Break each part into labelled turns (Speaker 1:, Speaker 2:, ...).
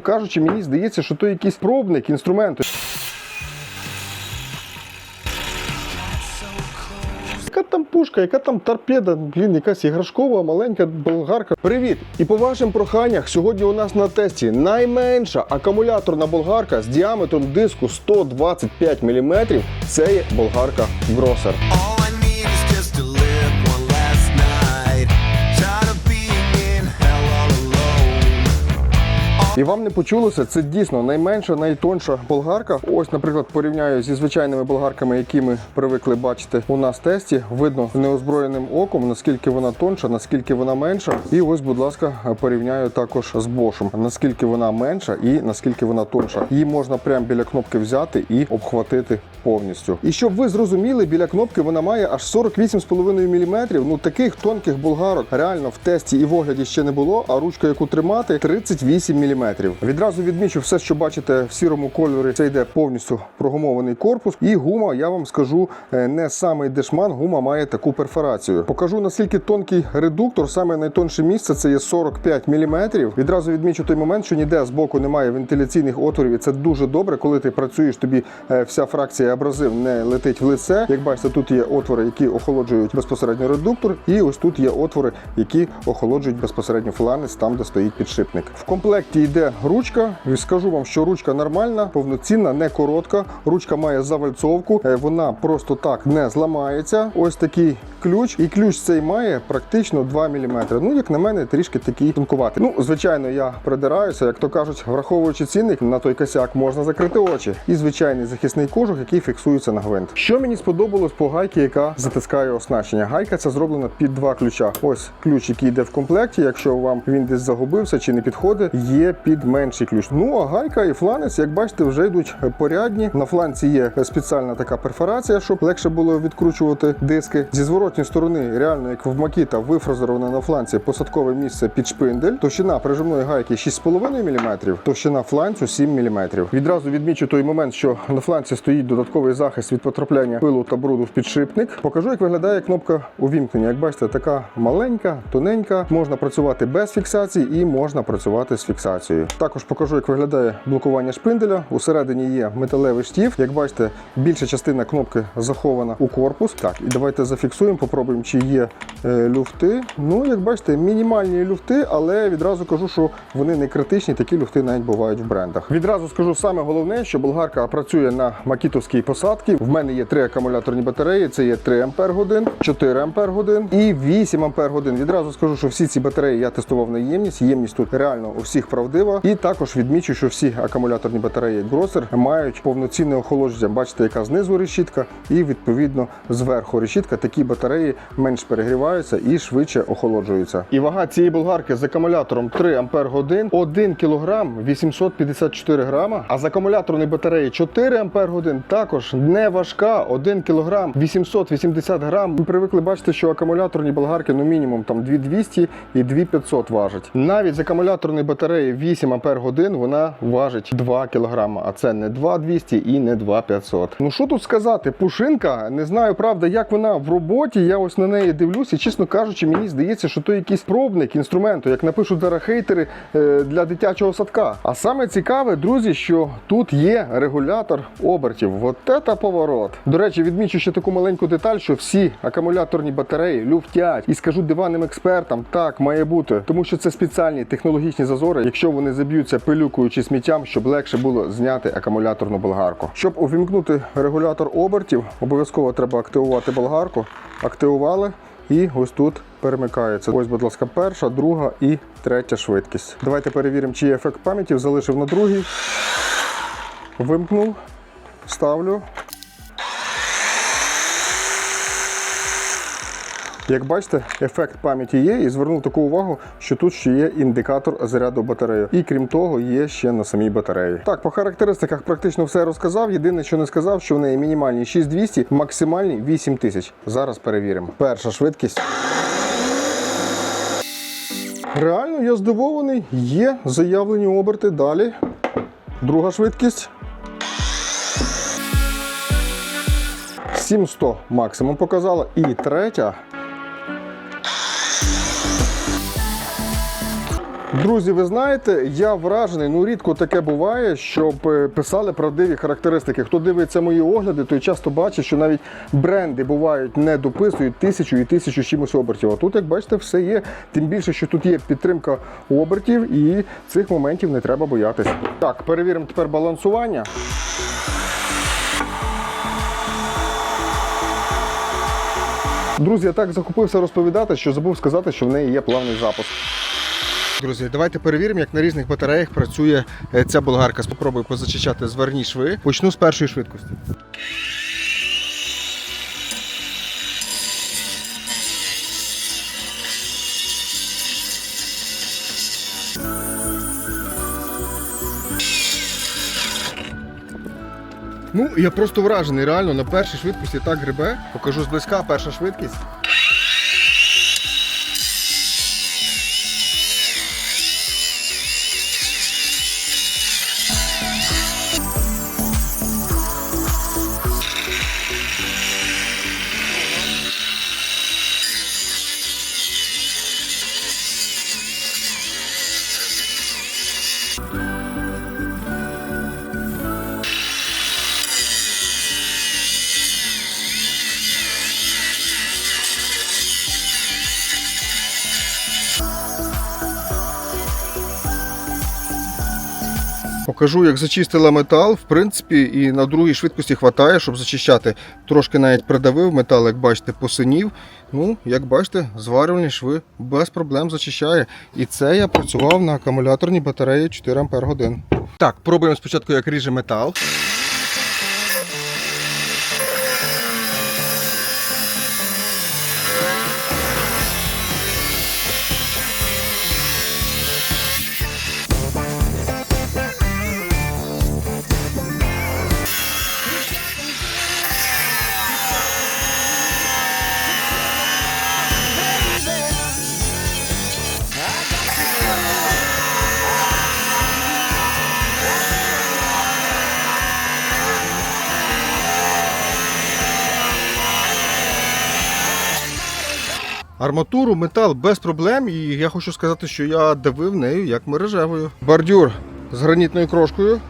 Speaker 1: кажучи, мені здається, що то якийсь пробник інструменту. Яка там пушка, яка там торпеда, блін, якась іграшкова, маленька болгарка. Привіт! І по вашим проханнях, сьогодні у нас на тесті найменша акумуляторна болгарка з діаметром диску 125 мм. Це є болгарка Grosser. І вам не почулося, це дійсно найменша, найтонша болгарка. Ось, наприклад, порівняю зі звичайними болгарками, які ми привикли бачити у нас в тесті. Видно неозброєним оком, наскільки вона тонша, наскільки вона менша. І ось, будь ласка, порівняю також з Bosch, наскільки вона менша і наскільки вона тонша. Її можна прямо біля кнопки взяти і обхватити повністю. І щоб ви зрозуміли, біля кнопки вона має аж 48,5 мм. Ну таких тонких болгарок реально в тесті і в огляді ще не було. А ручка, яку тримати, 38 мм. Відразу відмічу все, що бачите в сірому кольорі. Це йде повністю прогумований корпус. І гума, я вам скажу, е, не самий дешман. Гума має таку перфорацію. Покажу наскільки тонкий редуктор. Саме найтонше місце це є 45 мм. Відразу відмічу той момент, що ніде з боку немає вентиляційних отворів. І це дуже добре, коли ти працюєш. Тобі е, вся фракція абразив не летить в лице. Як бачите, тут є отвори, які охолоджують безпосередньо редуктор, і ось тут є отвори, які охолоджують безпосередньо фланець, там де стоїть підшипник. В комплекті йде ручка. І скажу вам, що ручка нормальна, повноцінна, не коротка. Ручка має завальцовку, е, вона просто так не зламається. Ось такий ключ, і ключ цей має практично 2 мм. Ну, як на мене, трішки такий тонкуватий. Ну, звичайно, я придираюся, як то кажуть, враховуючи цінник на той косяк, можна закрити очі. І звичайний захисний кожух, який фіксується на гвинт. Що мені сподобалось по гайці, яка затискає оснащення. Гайка ця зроблена під два ключа. Ось ключ, який йде в комплекті. Якщо вам він десь загубився чи не підходить, є під менший ключ. Ну а гайка і фланець, як бачите, вже йдуть порядні. На фланці є спеціальна така перфорація, щоб легше було відкручувати диски. Зі зворотньої сторони, реально як в Макіта, вифрезероване на фланці посадкове місце під шпиндель. Товщина прижимної гайки 6,5 мм, товщина фланцю 7 мм. Відразу відмічу той момент, що на фланці стоїть додатковий захист від потрапляння пилу та бруду в підшипник. Покажу, як виглядає кнопка увімкнення. Як бачите, така маленька, тоненька. Можна працювати без фіксації і можна працювати з фіксацією. Також покажу, як виглядає блокування шпинделя. Усередині є металевий штів. Як бачите, більша частина кнопки захована у корпус. Так, і давайте зафіксуємо, попробуємо, чи є е, люфти. Ну, як бачите, мінімальні люфти, але відразу кажу, що вони не критичні. Такі люфти навіть бувають в брендах. Відразу скажу саме головне, що болгарка працює на макітовській посадці. В мене є три акумуляторні батареї. Це є 3 ампер годин, 4 ампер і 8 ампер. Відразу скажу, що всі ці батареї я тестував на ємність. Ємність тут реально у всіх правдива. І також відмічу, що всі акумуляторні батареї Grosser мають повноцінне охолодження. Бачите, яка знизу решітка, і відповідно зверху решітка. Такі батареї менш перегріваються і швидше охолоджуються. І вага цієї болгарки з акумулятором 3 ампер годин 1 кг 854 грама. А з акумуляторної батареї 4 ампер годин також не важка 1 кг 880 грам. Ми привикли бачити, що акумуляторні болгарки ну мінімум там 2200 і 2500 важать. Навіть з акумуляторної батареї 8 ампер годин вона важить 2 кг, а це не 2200 і не 2500. Ну що тут сказати? Пушинка, не знаю, правда, як вона в роботі. Я ось на неї дивлюся. Чесно кажучи, мені здається, що то якийсь пробник інструменту, як напишуть зараз хейтери е, для дитячого садка. А саме цікаве, друзі, що тут є регулятор обертів. От це поворот. До речі, відмічу ще таку маленьку деталь, що всі акумуляторні батареї люфтять. І скажу диванним експертам, так має бути, тому що це спеціальні технологічні зазори, якщо вони заб'ються пилюкою чи сміттям, щоб легше було зняти акумуляторну болгарку. Щоб увімкнути регулятор обертів, обов'язково треба активувати болгарку. Активували. І ось тут перемикається. Ось, будь ласка, перша, друга і третя швидкість. Давайте перевіримо, чи є ефект пам'яті. Залишив на другій. Вимкнув, ставлю. Як бачите, ефект пам'яті є, і звернув таку увагу, що тут ще є індикатор заряду батареї. І крім того, є ще на самій батареї. Так, по характеристиках практично все розказав. Єдине, що не сказав, що в неї мінімальні 6200, максимальні 8000. Зараз перевіримо. Перша швидкість. Реально, я здивований. Є заявлені оберти. Далі. Друга швидкість. 700 максимум показала. І третя Друзі, ви знаєте, я вражений. Ну рідко таке буває, щоб е, писали правдиві характеристики. Хто дивиться мої огляди, той часто бачить, що навіть бренди бувають не дописують тисячу і тисячу чимось обертів. А тут, як бачите, все є. Тим більше, що тут є підтримка обертів, і цих моментів не треба боятися. Так, перевіримо тепер балансування. Друзі, я так захопився розповідати, що забув сказати, що в неї є плавний запуск. Друзі, давайте перевіримо, як на різних батареях працює е, ця болгарка. Спробую позачищати зварні шви. Почну з першої швидкості. Ну, я просто вражений, реально на першій швидкості так грибе. Покажу зблизька, перша швидкість. Покажу, як зачистила метал. В принципі, і на другій швидкості вистачає, щоб зачищати. Трошки навіть придавив метал, як бачите, посинів. Ну, як бачите, зварювальні шви без проблем зачищає. І це я працював на акумуляторній батареї 4 Ампер годин. Так, пробуємо спочатку, як ріже метал. Арматуру, метал без проблем, і я хочу сказати, що я давив нею як мережевою. Бордюр з гранітною крошкою.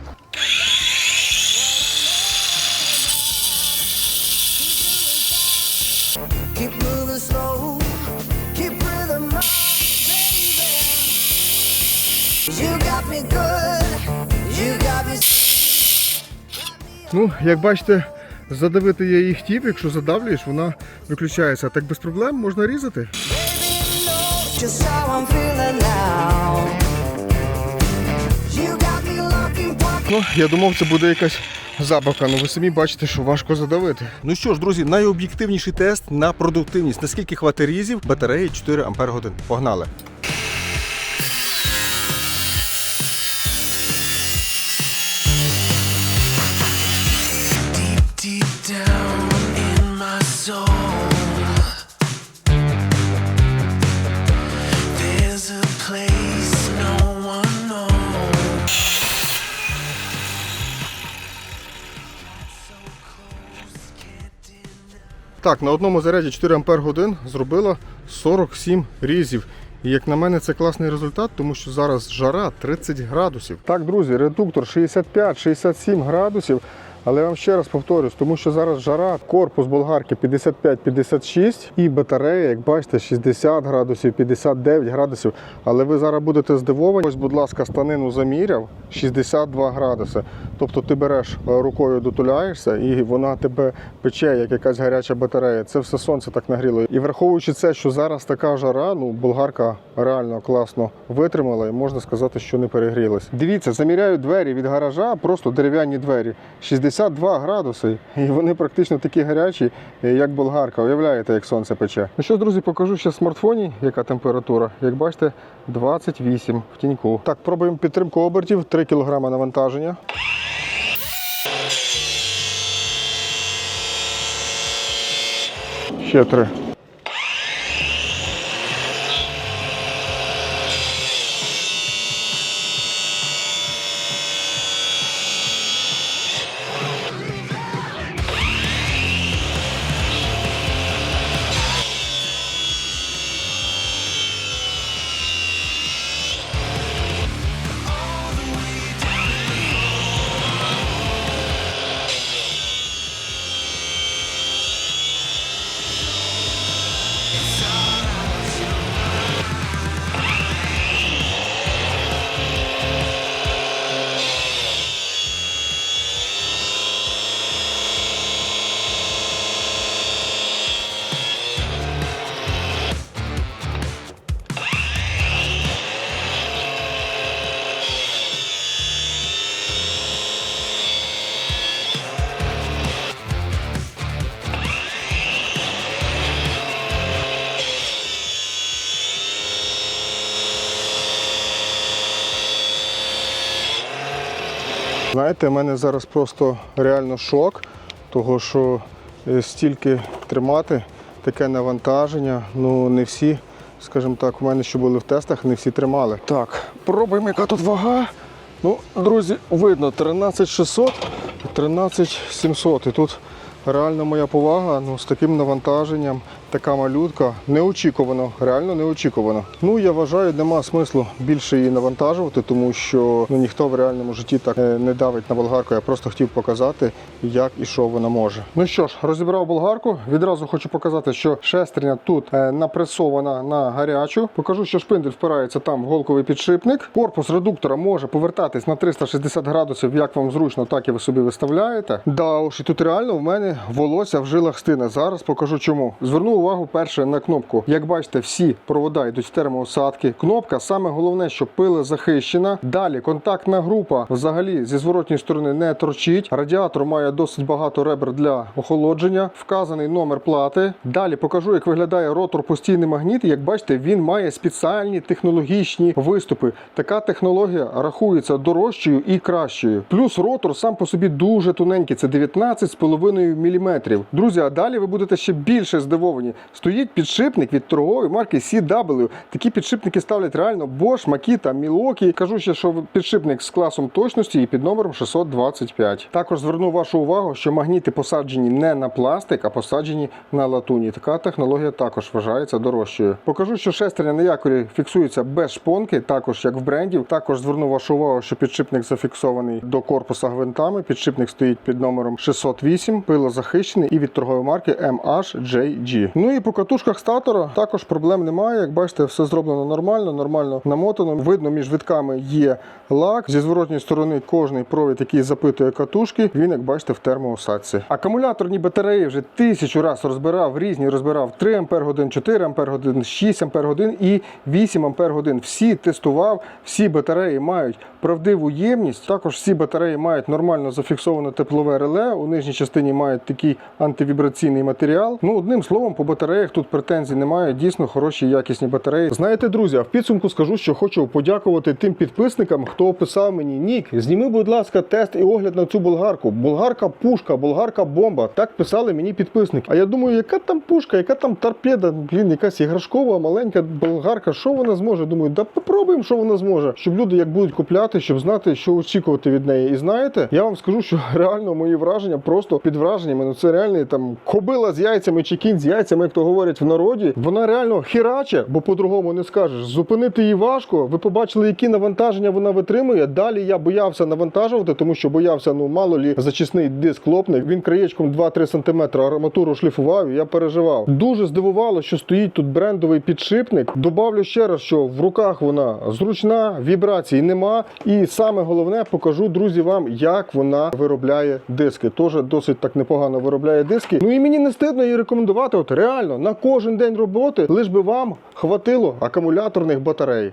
Speaker 1: Ну, як бачите, задавити я її хотів, якщо задавлюєш, вона виключається. Так без проблем можна різати. Ну, я думав, це буде якась забавка, але ви самі бачите, що важко задавити. Ну що ж, друзі, найоб'єктивніший тест на продуктивність. Наскільки хватить різів батареї 4 Ампер годин. Погнали.
Speaker 2: Deep
Speaker 1: Так, на одному заряді 4 Ампер годин зробила 47 різів. І як на мене, це класний результат, тому що зараз жара 30 градусів. Так, друзі, редуктор 65-67 градусів. Але я вам ще раз повторюсь, тому що зараз жара, корпус болгарки 55-56 і батарея, як бачите, 60 градусів, 59 градусів. Але ви зараз будете здивовані. Ось, будь ласка, станину заміряв 62 градуси. Тобто ти береш е, рукою дотуляєшся і вона тебе пече, як якась гаряча батарея. Це все сонце так нагріло. І враховуючи це, що зараз така жара, ну болгарка реально класно витримала і можна сказати, що не перегрілась. Дивіться, заміряю двері від гаража, просто дерев'яні двері. 62 градуси, і вони практично такі гарячі, як болгарка. Уявляєте, як сонце пече. Ну що друзі, покажу ще в смартфоні, яка температура. Як бачите, 28 в тіньку. Так, пробуємо підтримку обертів, 3 кг навантаження. Ще три. Знаєте, в мене зараз просто реально шок, того що е, стільки тримати, таке навантаження, ну не всі, скажімо так, у мене що були в тестах, не всі тримали. Так, пробуємо, яка тут вага. Ну, друзі, видно 13600 і 13700. І тут реально моя повага ну, з таким навантаженням, така малютка, неочікувано, реально неочікувано. Ну, я вважаю, нема смислу більше її навантажувати, тому що ну, ніхто в реальному житті так е, не давить на болгарку. Я просто хотів показати, як і що вона може. Ну що ж, розібрав болгарку. Відразу хочу показати, що шестерня тут е, напресована на гарячу. Покажу, що шпиндель впирається там в голковий підшипник. Корпус редуктора може повертатись на 360 градусів, як вам зручно, так і ви собі виставляєте. Да, уж і тут реально в мене волосся в жилах стине. Зараз покажу чому. Зверну увагу перше на кнопку. Як бачите, всі провода йдуть в термоосадки. Кнопка саме головне, що пила захищена. Далі контактна група взагалі зі зворотньої сторони не торчить. Радіатор має досить багато ребер для охолодження. Вказаний номер плати. Далі покажу, як виглядає ротор постійний магніт. Як бачите, він має спеціальні технологічні виступи. Така технологія рахується дорожчою і кращою. Плюс ротор сам по собі дуже тоненький. Це 19,5 мм. Друзі, а далі ви будете ще більше здивовані. Стоїть підшипник від торгової марки CW. Такі підшипники ставлять реально Bosch, Makita, Milwaukee. Кажу ще, що підшипник з класом точності і під номером 625. Також зверну вашу увагу, що магніти посаджені не на пластик, а посаджені на латуні. Така технологія також вважається дорожчою. Покажу, що шестерня на якорі фіксується без шпонки, також як в брендів. Також зверну вашу увагу, що підшипник зафіксований до корпуса гвинтами. Підшипник стоїть під номером 608, пилозахищений і від торгової марки MHJG. Ну і по катушках статора також проблем немає. Як бачите, все зроблено нормально, нормально намотано. Видно, між витками є лак. Зі зворотньої сторони кожний провід, який запитує катушки, він, як бачите, в термоосадці. Акумуляторні батареї вже тисячу раз розбирав, різні розбирав 3 Ампер годин, 4 Ампер годин, 6 Ампер годин і 8 Ампер годин. Всі тестував, всі батареї мають правдиву ємність. Також всі батареї мають нормально зафіксоване теплове реле. У нижній частині мають такий антивібраційний матеріал. Ну, одним словом, по батареях тут претензій немає. Дійсно хороші якісні батареї. Знаєте, друзі, в підсумку скажу, що хочу подякувати тим підписникам, хто описав мені нік. Зніми, будь ласка, тест і огляд на цю болгарку. Болгарка пушка, болгарка бомба. Так писали мені підписники. А я думаю, яка там пушка, яка там торпеда, блін, якась іграшкова, маленька болгарка. Що вона зможе? Думаю, да попробуємо, що вона зможе. Щоб люди як будуть купляти, щоб знати, що очікувати від неї. І знаєте, я вам скажу, що реально мої враження просто під враженнями. Ну це реальний там кобила з яйцями чи кінь з яйцями, як то говорять в народі. Вона реально хіраче, бо по-другому не скажеш. Зупинити її важко. Ви побачили, які навантаження вона витримує. Далі я боявся навантажувати, тому що боявся, ну мало лі зачисний диск лопне. Він краєчком 2-3 см арматуру шліфував. і Я переживав. Дуже здивувало, що стоїть тут брендовий підшипник. Добавлю ще раз, що в руках вона зручна, вібрацій нема. І саме головне, покажу друзі вам, як вона виробляє диски. Теж досить так непогано виробляє диски. Ну і мені не стидно її рекомендувати. От реально на кожен день роботи, лиш би вам хватило акумуляторних батарей.